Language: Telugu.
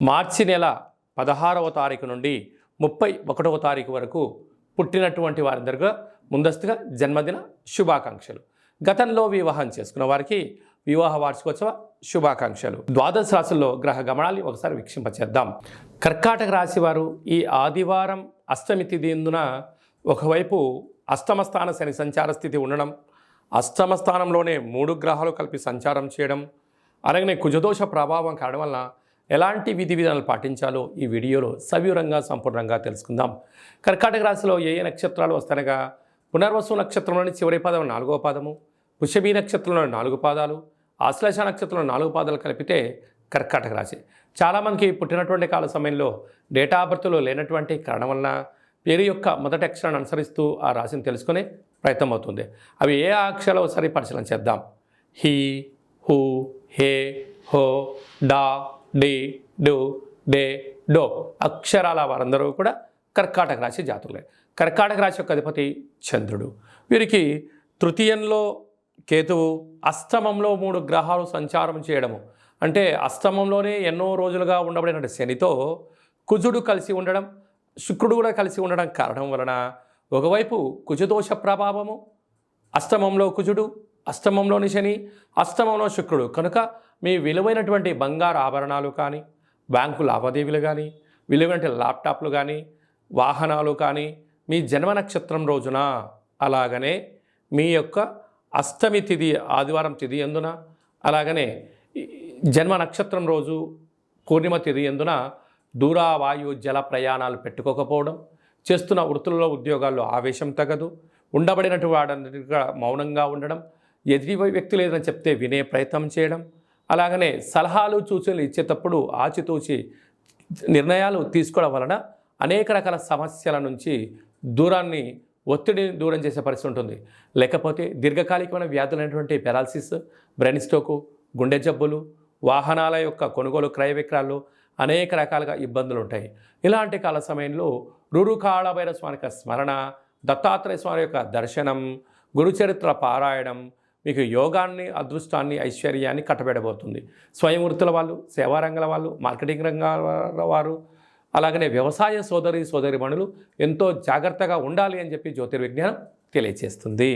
మార్చి నెల పదహారవ తారీఖు నుండి ముప్పై ఒకటవ తారీఖు వరకు పుట్టినటువంటి వారందరిగా ముందస్తుగా జన్మదిన శుభాకాంక్షలు. గతంలో వివాహం చేసుకున్న వారికి వివాహ వార్షికోత్సవ శుభాకాంక్షలు. ద్వాదశ రాశుల్లో గ్రహ గమనాలు ఒకసారి వీక్షింపచేద్దాం. కర్కాటక రాశి వారు ఈ ఆదివారం అష్టమి తిథి ఎందున ఒకవైపు అష్టమ స్థాన శని సంచార స్థితి ఉండడం అష్టమ స్థానంలోనే మూడు గ్రహాలు కలిపి సంచారం చేయడం అలాగనే కుజదోష ప్రభావం కావడం వలన ఎలాంటి విధి విధానాలు పాటించాలో ఈ వీడియోలో సవివరంగా సంపూర్ణంగా తెలుసుకుందాం. కర్కాటక రాశిలో ఏ ఏ నక్షత్రాలు వస్తానగా పునర్వసు నక్షత్రంలోని చివరి పాదం నాలుగో పాదము పుషభీ నక్షత్రంలోని నాలుగు పాదాలు ఆశ్లేష నక్షత్రంలో నాలుగు పాదాలు కలిపితే కర్కాటక రాశి. చాలామందికి పుట్టినటువంటి కాల సమయంలో డేటా బర్త్లో లేనటువంటి కారణం వలన పేరు యొక్క మొదటి అక్షరాన్ని అనుసరిస్తూ ఆ రాశిని తెలుసుకునే ప్రయత్నం అవుతుంది. అవి ఏ అక్షరాలు ఒకసారి పరిశీలన చేద్దాం. హీ హూ హే హో డా డి డు డే డో అక్షరాల వారందరూ కూడా కర్కాటక రాశి జాతకులే. కర్కాటక రాశి యొక్క అధిపతి చంద్రుడు. వీరికి తృతీయంలో కేతువు అష్టమంలో మూడు గ్రహాలు సంచారం చేయడము. అంటే అష్టమంలోనే ఎన్నో రోజులుగా ఉండబడిన శనితో కుజుడు కలిసి ఉండడం శుక్రుడు కూడా కలిసి ఉండడం కారణం వలన ఒకవైపు కుజదోష ప్రభావము అష్టమంలో కుజుడు అష్టమంలోని శని అష్టమంలో శుక్రుడు. కనుక మీ విలువైనటువంటి బంగారు ఆభరణాలు కానీ బ్యాంకు లావాదేవీలు కానీ విలువైన ల్యాప్టాప్లు కానీ వాహనాలు కానీ మీ జన్మ నక్షత్రం రోజున అలాగనే మీ యొక్క అష్టమి తిథి ఆదివారం తిథి ఎందున అలాగనే జన్మ నక్షత్రం రోజు పూర్ణిమ తిథి ఎందున దూరావాయు జల ప్రయాణాలు పెట్టుకోకపోవడం చేస్తున్న వృత్తులలో ఉద్యోగాల్లో ఆవేశం తగదు ఉండబడినటువంటి వాడందరిగా మౌనంగా ఉండడం ఎదుటి వ్యక్తులు ఏదైనా చెప్తే వినే ప్రయత్నం చేయడం అలాగనే సలహాలు సూచనలు ఇచ్చేటప్పుడు ఆచితూచి నిర్ణయాలు తీసుకోవడం వలన అనేక రకాల సమస్యల నుంచి దూరాన్ని ఒత్తిడిని దూరం చేసే పరిస్థితి ఉంటుంది. లేకపోతే దీర్ఘకాలికమైన వ్యాధులైనటువంటి పెరాలసిస్ బ్రెయిన్ స్ట్రోకు గుండె జబ్బులు వాహనాల యొక్క కొనుగోలు క్రయ విక్రయాలు అనేక రకాలుగా ఇబ్బందులు ఉంటాయి. ఇలాంటి కాల సమయంలో రురుకాళభైర స్వామి యొక్క స్మరణ దత్తాత్రేయ స్వామి యొక్క దర్శనం గురుచరిత్ర పారాయణం మీకు యోగాన్ని అదృష్టాన్ని ఐశ్వర్యాన్ని కట్టబెడబోతుంది స్వయం వృత్తుల వాళ్ళు సేవారంగాల వాళ్ళు మార్కెటింగ్ రంగాల వారు అలాగనే వ్యవసాయ సోదరి సోదరి మణులు ఎంతో జాగ్రత్తగా ఉండాలి అని చెప్పి జ్యోతిర్విజ్ఞానం తెలియచేస్తుంది.